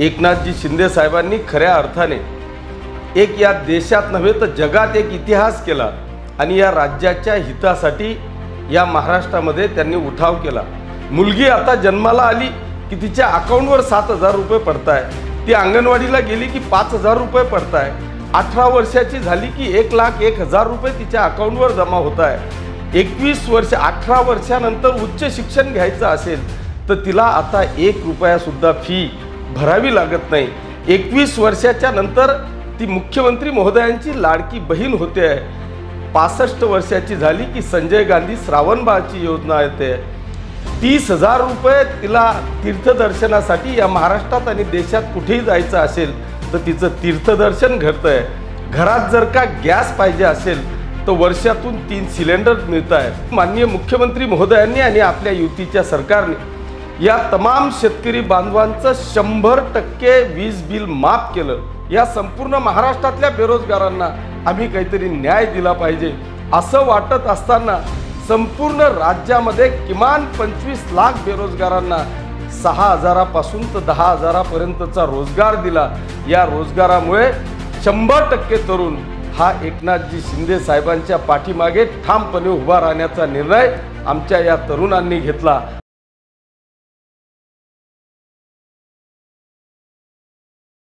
एकनाथजी शिंदे साहेबांनी खऱ्या अर्थाने एक या देशात नव्हे तर जगात एक इतिहास केला आणि या राज्याच्या हितासाठी या महाराष्ट्रामध्ये त्यांनी उठाव केला. मुलगी आता जन्माला आली की तिच्या अकाउंटवर सात हजार रुपये पडताय. ती अंगणवाडीला गेली की पाच हजार रुपये पडताय. अठरा वर्षाची झाली की एक लाख एक हजार रुपये तिच्या अकाउंटवर जमा होत आहे एकवीस वर्ष अठरा वर्षानंतर उच्च शिक्षण घ्यायचं असेल तर तिला आता एक रुपयासुद्धा फी भरावी लागत नाही. एकवीस वर्षाच्या नंतर ती मुख्यमंत्री महोदयांची लाडकी बहीण होते. आहे पासष्ट वर्षाची झाली की संजय गांधी श्रावणबाळची योजना येते. तीस हजार रुपये तिला तीर्थदर्शनासाठी या महाराष्ट्रात आणि देशात कुठेही जायचं असेल तर तिचं तीर्थदर्शन घडतं आहे घरात जर का गॅस पाहिजे असेल तर वर्षातून तीन सिलेंडर मिळत आहेत माननीय मुख्यमंत्री महोदयांनी आणि आपल्या युतीच्या सरकारने या तमाम शेतकरी बांधवांचं शंभर टक्के वीज बिल माफ केलं. या संपूर्ण महाराष्ट्रातल्या बेरोजगारांना आम्ही काहीतरी न्याय दिला पाहिजे. असं वाटत असताना संपूर्ण राज्यामध्ये किमान पंचवीस लाख बेरोजगारांना सहा हजारापासून तर दहा हजारापर्यंतचा रोजगार दिला. या रोजगारामुळे शंभर टक्के तरुण हा एकनाथजी शिंदे साहेबांच्या पाठीमागे ठामपणे उभा राहण्याचा निर्णय आमच्या या तरुणांनी घेतला.